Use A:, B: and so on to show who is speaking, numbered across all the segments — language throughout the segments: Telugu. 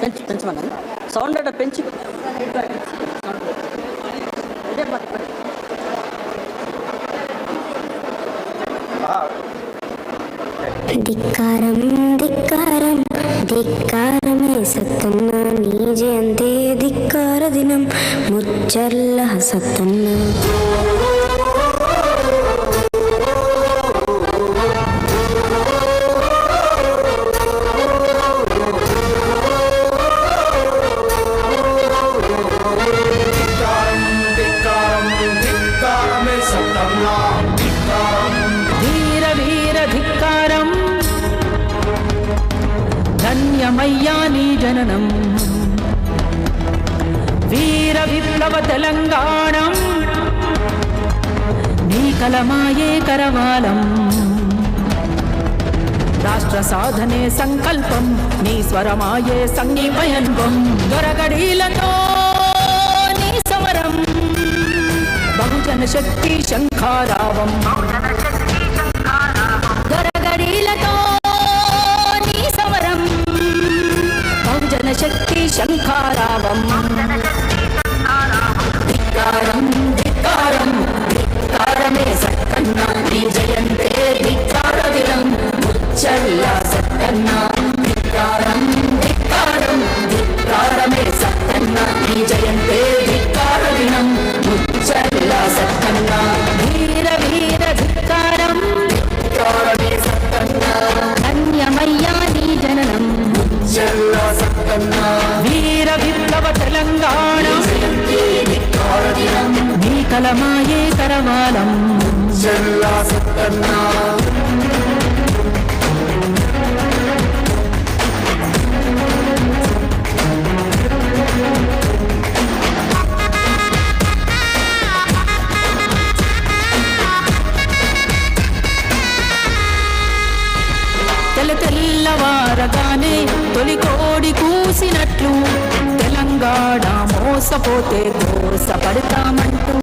A: పెంచి పెంచమన్నాను సౌండ్ అంటే పెంచి.
B: ధిక్కారం ధిక్కారం ధిక్కారమే సత్తన్న నీ జయంతే ధిక్కార దినం ముచ్చల్ల సత్తన్న.
C: ధన్యమయ్యా నీ జననం. వీర విప్లవ తెలంగాణం. నీ కలమాయే కరవాలం. రాష్ట్ర సాధనే సంకల్పం నీ స్వరమాయే సంగీపయన్వం దొరగడీలతో నీ సమరం. బహుజన శక్తి శంఖారావం. శంఖారావం ధిక్కారం ధిక్కారం ధిక్కారమే సక్కన్న నీ జయంతే ధిక్కార దినం తెలంగాణ నీ కలమాయే కరవాలం తెల్ల తెల్లవారగానే తొలి కోడి కూసినట్లు వాడ మోసపోతే దోసపడతామంటూ.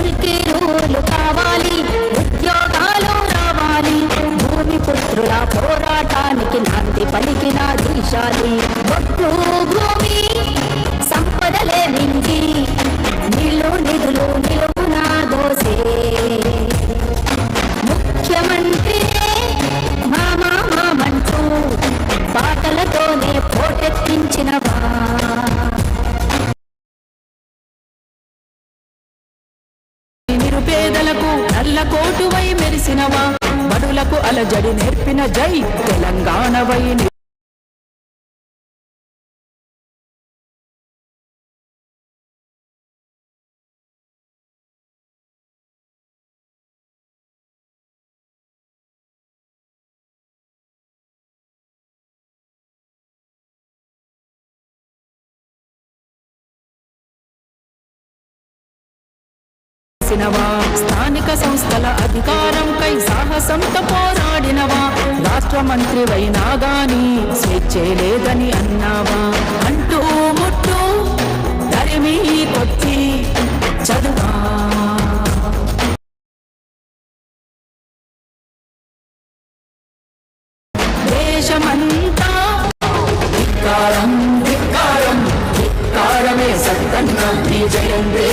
C: ఉరికేరులు కావాలి ఉద్యోగాలు రావాలి. భూమి పుత్రుల పోరాటానికి నాంది పలికిన దీశాలి. బడులకు అలజడి నేర్పిన జై తెలంగాణ వై చేసినవా? స్థానిక సంస్థల అధికారంకై సాహసంతో పోరాడినవా? రాష్ట్ర మంత్రివైనా గాని స్వేచ్ఛే లేదని అన్నావా? అంటూ ముట్టు తరిమి కొట్టి చదువా? దేశమంతా ధిక్కారం ధిక్కారం ధిక్కారమే సత్తన్న నీ జయంతే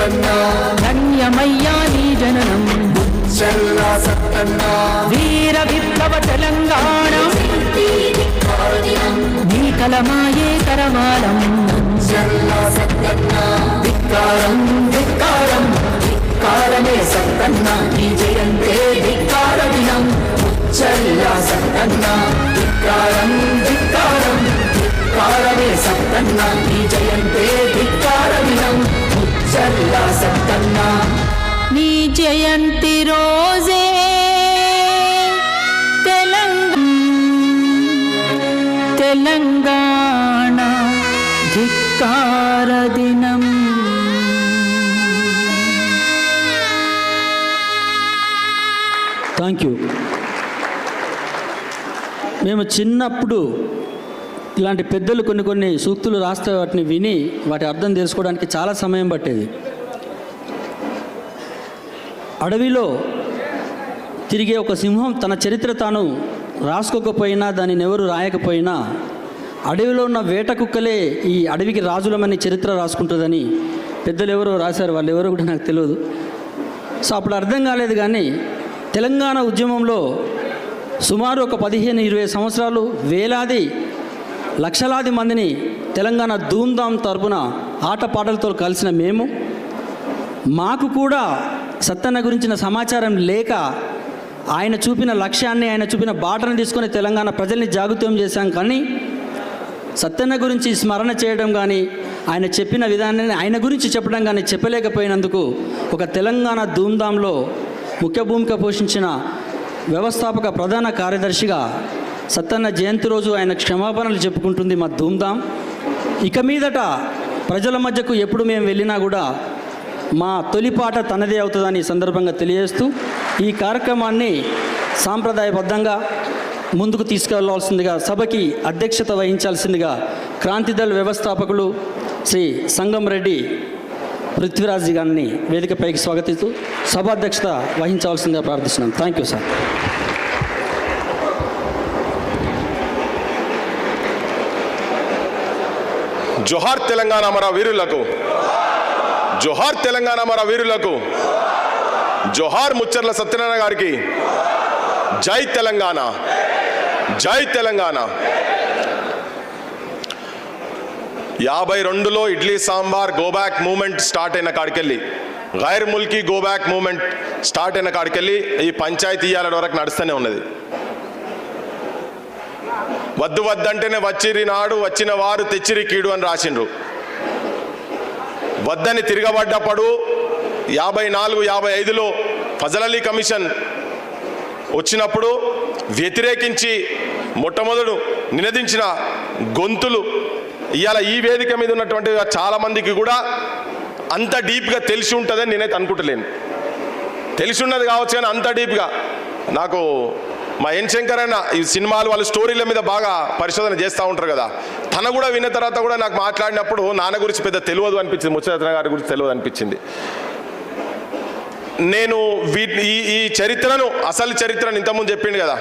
C: సత్తన్న. ధన్యమయ్యా నీ జననం. ముచ్చల్లా సత్తన్న. వీర విప్లవ తెలంగాణ. నీ కలమాయే కరవాలం ధిక్కారం ధిక్కారం ధిక్కారమే సత్తన్న. నీ జయంతే ధిక్కార దినం ముచ్చల్లా సత్తన్న. ధిక్కారం ధిక్కారం ధిక్కారమే సత్తన్న. నీ జయంతే జయంతి రోజే తెలంగాణ తెలంగాణ ధిక్కార దినం.
D: థ్యాంక్ యూ మేము చిన్నప్పుడు
A: ఇలాంటి పెద్దలు కొన్ని కొన్ని సూక్తులు రాస్తే వాటిని విని వాటి అర్థం తెలుసుకోవడానికి చాలా సమయం పట్టేది. అడవిలో తిరిగే ఒక సింహం తన చరిత్ర తాను రాసుకోకపోయినా దానిని ఎవరు రాయకపోయినా అడవిలో ఉన్న వేట కుక్కలే ఈ అడవికి రాజులమని చరిత్ర రాసుకుంటుందని పెద్దలు ఎవరో రాశారు వాళ్ళు ఎవరో కూడా నాకు తెలియదు సో అప్పుడు అర్థం కాలేదు కానీ తెలంగాణ ఉద్యమంలో సుమారు ఒక పదిహేను ఇరవై సంవత్సరాలు వేలాది లక్షలాది మందిని తెలంగాణ ధూమ్ధామ్ తరపున ఆటపాటలతో కలిసిన మేము. మాకు కూడా సత్తన్న గురించిన సమాచారం లేక ఆయన చూపిన లక్ష్యాన్ని ఆయన చూపిన బాటను తీసుకొని తెలంగాణ ప్రజల్ని జాగృతం చేశాం. కానీ సత్తన్న గురించి స్మరణ చేయడం కానీ ఆయన చెప్పిన విధానాన్ని ఆయన గురించి చెప్పడం కానీ చెప్పలేకపోయినందుకు ఒక తెలంగాణ ధూమ్ధాంలో ముఖ్య భూమిక పోషించిన వ్యవస్థాపక ప్రధాన కార్యదర్శిగా సత్తన్న జయంతి రోజు ఆయన క్షమాపణలు చెప్పుకుంటుంది మా ధూమ్ధాం ఇక మీదట ప్రజల మధ్యకు ఎప్పుడు మేము వెళ్ళినా కూడా మా తొలిపాట తనదే అవుతుందని సందర్భంగా తెలియజేస్తూ ఈ కార్యక్రమాన్ని సాంప్రదాయబద్ధంగా ముందుకు తీసుకెళ్ళాల్సిందిగా సభకి అధ్యక్షత వహించాల్సిందిగా క్రాంతిదళ వ్యవస్థాపకులు శ్రీ సంగం రెడ్డి పృథ్వీరాజ్ గారిని వేదికపైకి స్వాగతిస్తూ సభాధ్యక్షత వహించవలసిందిగా ప్రార్థిస్తున్నాం. థ్యాంక్ యూ సార్
E: జోహార్ తెలంగాణ మన వీరులకు జోహార్ తెలంగాణ మన వీరులకు. జోహార్ ముచ్చర్ల సత్యనారాయణ గారికి. జై తెలంగాణ. జై తెలంగాణ. యాభై రెండులో idli sambar go back movement start అయిన కాడికెళ్ళి. గైర్ ముల్కీ గోబ్యాక్ మూమెంట్ స్టార్ట్ అయిన కాడికెళ్ళి ఈ పంచాయతీ ఇయ్యాల వరకు నడుస్తూనే ఉన్నది. వద్దు వద్దంటేనే వచ్చిరి నాడు వచ్చిన వారు తెచ్చిరి కీడు అని రాసిండ్రు. వద్దని తిరగబడ్డప్పుడు యాభై నాలుగు యాభై ఐదులో ఫజలలీ కమిషన్ వచ్చినప్పుడు వ్యతిరేకించి మొట్టమొదడు నినదించిన గొంతులు ఇవాళ ఈ వేదిక మీద ఉన్నటువంటి చాలామందికి కూడా అంత డీప్గా తెలిసి ఉంటుందని నేనైతే అనుకుంటలేను. తెలిసి ఉన్నది కావచ్చు కానీ అంత డీప్గా నాకు మా ఎన్ శంకర్ అన్న ఈ సినిమాలు వాళ్ళ స్టోరీల మీద బాగా పరిశోధన చేస్తూ ఉంటారు కదా. తన కూడా విన్న తర్వాత కూడా నాకు మాట్లాడినప్పుడు నాన్న గురించి పెద్ద తెలియదు అనిపించింది ముచ్చరత్న గారి గురించి తెలియదు అనిపించింది. నేను వీటి ఈ ఈ చరిత్రను అసలు చరిత్రను ఇంతకుముందు చెప్పిండు కదా.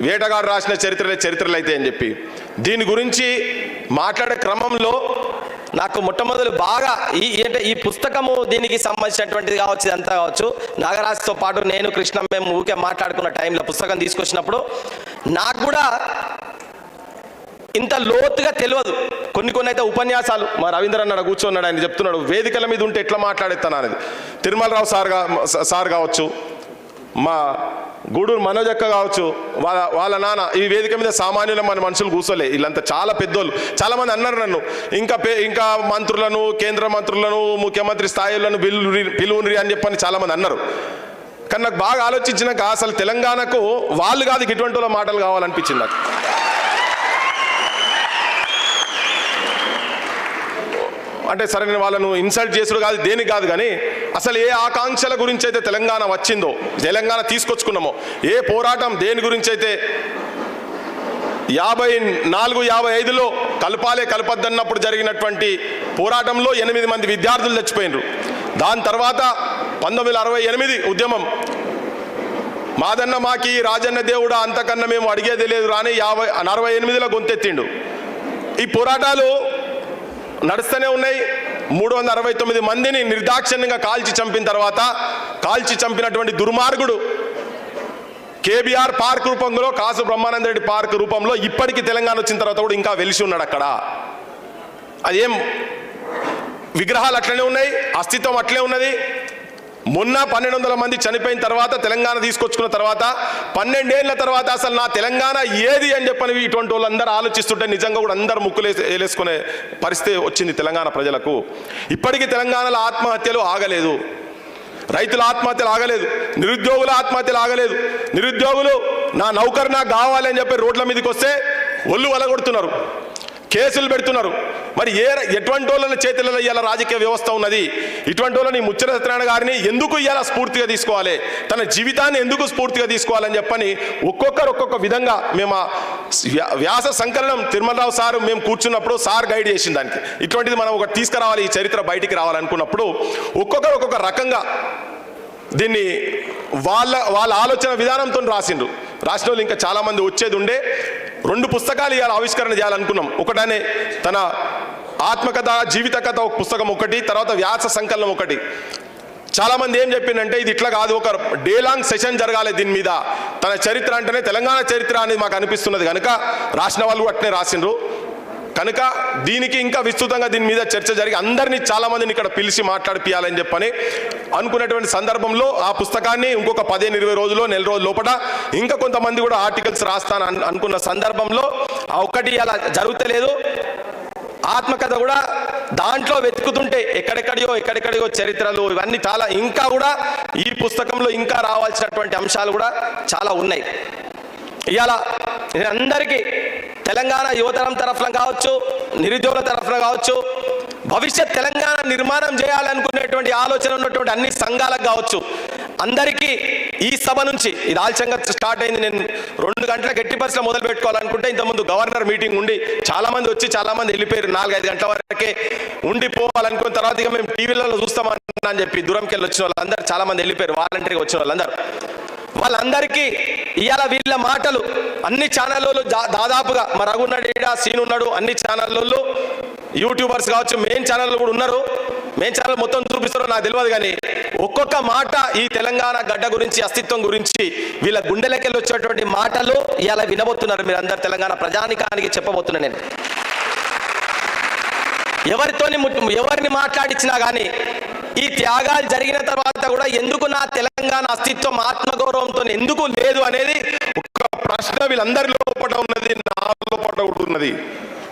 E: వేటగాడు రాసిన చరిత్రలే చరిత్రలు అయితే అని చెప్పి. దీని గురించి మాట్లాడే క్రమంలో
F: నాకు మొట్టమొదలు బాగా ఈ అంటే ఈ పుస్తకము దీనికి సంబంధించినటువంటిది కావచ్చు అంతా కావచ్చు. నాగరాజుతో పాటు నేను కృష్ణ మేము ఊకే మాట్లాడుకున్న టైంలో పుస్తకం తీసుకొచ్చినప్పుడు నాకు కూడా ఇంత లోతుగా తెలియదు. కొన్ని కొన్ని అయితే ఉపన్యాసాలు మా రవీంద్ర అన్నాడు కూర్చున్నాడు ఆయన చెప్తున్నాడు వేదికల మీద ఉంటే ఎట్లా మాట్లాడేస్తాను అనేది. తిరుమలరావు సార్ సార్ కావచ్చు మా గూడూరు మనోజ్ అక్క కావచ్చు వాళ్ళ వాళ్ళ నాన్న ఈ వేదిక మీద సామాన్యుల మన మనుషులు కూర్చోలే. వీళ్ళంతా చాలా పెద్దోళ్ళు. చాలామంది అన్నారు నన్ను. ఇంకా పే ఇంకా మంత్రులను కేంద్ర మంత్రులను ముఖ్యమంత్రి స్థాయిలను పిలువురి పిలువురి అని చెప్పని చాలామంది అన్నారు. కానీ నాకు బాగా ఆలోచించినాక అసలు తెలంగాణకు వాళ్ళు కాదు ఇటువంటి వాళ్ళ మాటలు కావాలనిపించింది నాకు. అంటే సరే వాళ్ళను ఇన్సల్ట్ చేసుడు కాదు దేనికి కాదు కానీ అసలు ఏ ఆకాంక్షల గురించి అయితే తెలంగాణ వచ్చిందో తెలంగాణ తీసుకొచ్చుకున్నామో ఏ పోరాటం దేని గురించి అయితే యాభై నాలుగు యాభై ఐదులో కలపాలే కలపద్దన్నప్పుడు జరిగినటువంటి పోరాటంలో ఎనిమిది మంది విద్యార్థులు చచ్చిపోయినారు. దాని తర్వాత పంతొమ్మిది అరవై ఎనిమిది ఉద్యమం. మాదన్న మాకి రాజన్న దేవుడా అంతకన్నా మేము అడిగేది లేదు రాని యాభై అరవై ఎనిమిదిలో గొంతెత్తిండు. ఈ పోరాటాలు నడుస్తూనే ఉన్నాయి. మూడు వందల అరవై తొమ్మిది మందిని నిర్దాక్షిణ్యంగా కాల్చి చంపిన తర్వాత కాల్చి చంపినటువంటి దుర్మార్గుడు కేబీఆర్ పార్క్ రూపంలో కాసు బ్రహ్మానంద రెడ్డి పార్క్ రూపంలో ఇప్పటికీ తెలంగాణ వచ్చిన తర్వాత కూడా ఇంకా వెలిసి ఉన్నాడు అక్కడ. అదేం విగ్రహాలు అట్లనే ఉన్నాయి అస్తిత్వం అట్లే ఉన్నది. మొన్న పన్నెండు వందల మంది చనిపోయిన తర్వాత తెలంగాణ తీసుకొచ్చుకున్న తర్వాత పన్నెండేళ్ళ తర్వాత అసలు నా తెలంగాణ ఏది అని చెప్పని ఇటువంటి వాళ్ళందరూ ఆలోచిస్తుంటే నిజంగా కూడా అందరు ముక్కులే వేలేసుకునే పరిస్థితి వచ్చింది తెలంగాణ ప్రజలకు. ఇప్పటికీ తెలంగాణలో ఆత్మహత్యలు ఆగలేదు. రైతుల ఆత్మహత్యలు ఆగలేదు. నిరుద్యోగుల ఆత్మహత్యలు ఆగలేదు. నిరుద్యోగులు నా నౌకరు నాకు కావాలి అని చెప్పి రోడ్ల మీదకి వస్తే ఒళ్ళు వలగొడుతున్నారు. కేసులు పెడుతున్నారు. మరి ఏ ఎటువంటి వాళ్ళని చేతులలో ఇవాళ రాజకీయ వ్యవస్థ ఉన్నది? ఇటువంటి వాళ్ళని ముచ్చట సత్యనారాయణ గారిని ఎందుకు ఇవాళ స్ఫూర్తిగా తీసుకోవాలి? తన జీవితాన్ని ఎందుకు స్ఫూర్తిగా తీసుకోవాలని చెప్పని ఒక్కొక్కరు ఒక్కొక్క విధంగా మేము వ్యాస సంకలనం తిరుమలరావు సార్ మేము కూర్చున్నప్పుడు సార్ గైడ్ చేసిన దానికి. ఇటువంటిది మనం ఒకటి తీసుకురావాలి ఈ చరిత్ర బయటికి రావాలనుకున్నప్పుడు ఒక్కొక్కరు ఒక్కొక్క రకంగా దీన్ని వాళ్ళ వాళ్ళ ఆలోచన విధానంతో రాసిండ్రు. రాసిన వాళ్ళు ఇంకా చాలామంది వచ్చేది ఉండే. రెండు పుస్తకాలు ఇవాళ ఆవిష్కరణ చేయాలనుకున్నాం. ఒకటనే తన ఆత్మకథ జీవిత కథ ఒక పుస్తకం ఒకటి తర్వాత వ్యాస సంకలనం ఒకటి. చాలామంది ఏం చెప్పిందంటే ఇది ఇట్లా కాదు ఒక డే లాంగ్ సెషన్ జరగాలి దీని మీద. తన చరిత్ర అంటేనే తెలంగాణ చరిత్ర అనేది మాకు అనిపిస్తున్నది. కనుక రాసిన వాళ్ళు అట్నే రాసిండ్రు. కనుక దీనికి ఇంకా విస్తృతంగా దీని మీద చర్చ జరిగి అందరినీ చాలామందిని ఇక్కడ పిలిచి మాట్లాడిపియాలని చెప్పని అనుకున్నటువంటి సందర్భంలో ఆ పుస్తకాన్ని ఇంకొక పదిహేను ఇరవై రోజుల్లో నెల రోజుల లోపల ఇంకా కొంతమంది కూడా ఆర్టికల్స్ రాస్తాను అనుకున్న సందర్భంలో ఆ ఒక్కటి అలా జరుగుతలేదు. ఆత్మకథ కూడా దాంట్లో వెతుకుతుంటే ఎక్కడెక్కడియో ఎక్కడెక్కడియో చరిత్రలు ఇవన్నీ చాలా ఇంకా కూడా ఈ పుస్తకంలో ఇంకా రావాల్సినటువంటి అంశాలు కూడా చాలా ఉన్నాయి. ఇవాళ నేను అందరికీ తెలంగాణ యువతరం తరఫున కావచ్చు నిరుద్యోగుల తరఫున కావచ్చు భవిష్యత్ తెలంగాణ నిర్మాణం చేయాలనుకునేటువంటి ఆలోచన ఉన్నటువంటి అన్ని సంఘాలకు కావచ్చు అందరికీ ఈ సభ నుంచి ఇది ఆలస్యంగా స్టార్ట్ అయింది. నేను రెండు గంటల గట్టి పరిస్థితిలో మొదలు పెట్టుకోవాలనుకుంటే ఇంతకుముందు గవర్నర్ మీటింగ్ ఉండి చాలా మంది వచ్చి చాలా మంది వెళ్ళిపోయారు. నాలుగైదు గంటల వరకే ఉండిపోవాలనుకున్న తర్వాత ఇక మేము టీవీలలో చూస్తామని అని చెప్పి దూరంకి వెళ్ళి వచ్చిన వాళ్ళందరూ చాలా మంది వెళ్ళిపోయారు. వాలంటీర్గా వచ్చిన వాళ్ళందరూ. వాళ్ళందరికీ ఇవాళ వీళ్ళ మాటలు అన్ని ఛానళ్ళు దాదాపుగా మా రఘున్నాడు ఈడ సీన్ ఉన్నాడు అన్ని ఛానళ్ళు యూట్యూబర్స్ కావచ్చు మెయిన్ ఛానళ్ళు కూడా ఉన్నారు. మెయిన్ ఛానల్ మొత్తం చూపిస్తారో నాకు తెలియదు కానీ ఒక్కొక్క మాట ఈ తెలంగాణ గడ్డ గురించి అస్తిత్వం గురించి వీళ్ళ గుండెలకెళ్ళి వచ్చేటువంటి మాటలు ఇలా వినబోతున్నారు మీరు అందరు తెలంగాణ ప్రజానికానికి చెప్పబోతున్నా నేను. ఎవరితోని ఎవరిని మాట్లాడించినా కానీ ఈ త్యాగాలు జరిగిన తర్వాత కూడా ఎందుకు నా తెలంగాణ అస్తిత్వం ఆత్మగౌరవంతో ఎందుకు లేదు అనేది ఒక ప్రశ్న వీళ్ళందరి లోపల ఉన్నది నా లోపల కూడా ఉన్నది.